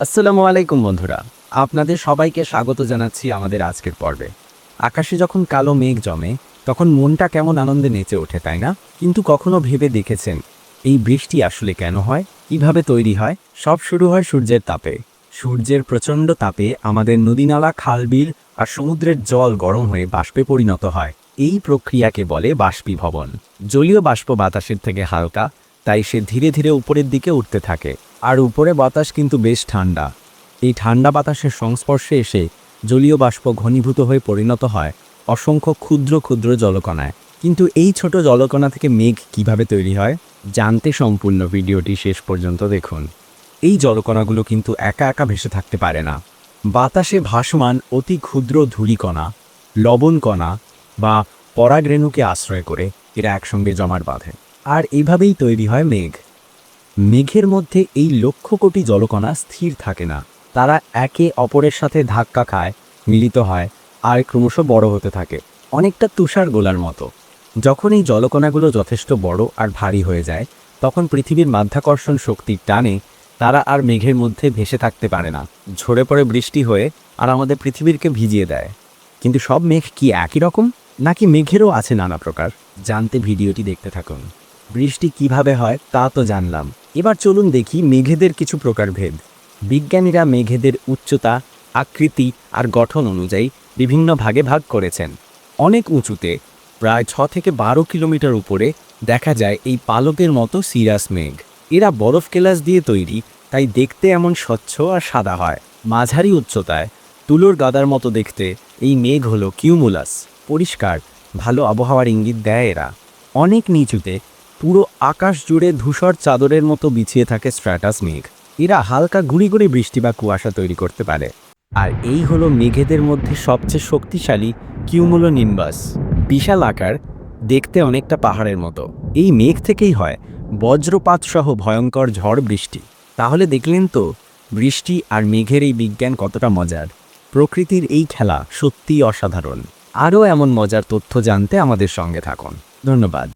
আসসালামু আলাইকুম বন্ধুরা। আপনাদের সবাইকে স্বাগত জানাচ্ছি আমাদের আজকের পর্বে। আকাশে যখন কালো মেঘ জমে, তখন মনটা কেমন আনন্দে নেচে ওঠে, তাই না? কিন্তু কখনো ভেবে দেখেছেন এই বৃষ্টি আসলে কেন হয়? কীভাবে তৈরি হয়? সব শুরু হয় সূর্যের তাপে। সূর্যের প্রচণ্ড তাপে আমাদের নদীনালা, খালবিল আর সমুদ্রের জল গরম হয়ে বাষ্পে পরিণত হয়। এই প্রক্রিয়াকে বলে বাষ্পীভবন। জলীয় বাষ্প বাতাসের থেকে হালকা তাই সে ধীরে ধীরে উপরের দিকে উঠতে থাকে। আর উপরে বাতাস কিন্তু বেশ ঠান্ডা। এই ঠান্ডা বাতাসের সংস্পর্শে এসে জলীয় বাষ্প ঘনীভূত হয়ে পরিণত হয় অসংখ্য ক্ষুদ্র ক্ষুদ্র জলকণায়। কিন্তু এই ছোট জলকণা থেকে মেঘ কীভাবে তৈরি হয়? জানতে সম্পূর্ণ ভিডিওটি শেষ পর্যন্ত দেখুন। এই জলকণাগুলো কিন্তু একা একা ভেসে থাকতে পারে না। বাতাসে ভাসমান অতি ক্ষুদ্র ধূলিকণা, লবণকণা বা পরাগরেণুকে আশ্রয় করে এরা একসঙ্গে জমাট বাঁধে। আর এইভাবেই তৈরি হয় মেঘ। মেঘের মধ্যে এই লক্ষ কোটি জলকণা স্থির থাকে না। তারা একে অপরের সাথে ধাক্কা খায়, মিলিত হয়, আর ক্রমশ বড় হতে থাকে, অনেকটা তুষার গোলার মতো। যখন এই জলকণাগুলো যথেষ্ট বড় আর ভারী হয়ে যায়, তখন পৃথিবীর মাধ্যাকর্ষণ শক্তির টানে, তারা আর মেঘের মধ্যে ভেসে থাকতে পারে না। ঝরে পড়ে বৃষ্টি হয়ে আর আমাদের পৃথিবীরকে ভিজিয়ে দেয়। কিন্তু সব মেঘ কি একই রকম? নাকি মেঘেরও আছে নানা প্রকার? জানতে ভিডিওটি দেখতে থাকুন। বৃষ্টি কীভাবে হয় তা তো জানলাম। এবার চলুন দেখি মেঘেদের কিছু প্রকারভেদ। বিজ্ঞানীরা মেঘেদের উচ্চতা, আকৃতি আর গঠন অনুযায়ী বিভিন্ন ভাগে ভাগ করেছেন। অনেক উঁচুতে, প্রায় ছ থেকে বারো কিলোমিটার উপরে দেখা যায় এই পালকের মতো সিরাস মেঘ। এরা বরফ কেলাস দিয়ে তৈরি, তাই দেখতে এমন স্বচ্ছ আর সাদা হয়। মাঝারি উচ্চতায়, তুলোর গাদার মতো দেখতে এই মেঘ হলো কিউমুলাস। পরিষ্কার, ভালো আবহাওয়ার ইঙ্গিত দেয় এরা। অনেক নিচুতে পুরো আকাশ জুড়ে ধূসর চাদরের মতো বিছিয়ে থাকে স্ট্র্যাটাস মেঘ। এরা হালকা গুড়ি গুড়ি বৃষ্টি বা কুয়াশা তৈরি করতে পারে। আর এই হলো মেঘেদের মধ্যে সবচেয়ে শক্তিশালী কিউমুলো নিম্বাস বিশাল আকার, দেখতে অনেকটা পাহাড়ের মতো। এই মেঘ থেকেই হয় বজ্রপাত সহ ভয়ঙ্কর ঝড় বৃষ্টি। তাহলে দেখলেন তো, বৃষ্টি আর মেঘের এই বিজ্ঞান কতটা মজার। প্রকৃতির এই খেলা সত্যিই অসাধারণ। আরও এমন মজার তথ্য জানতে আমাদের সঙ্গে থাকুন। ধন্যবাদ।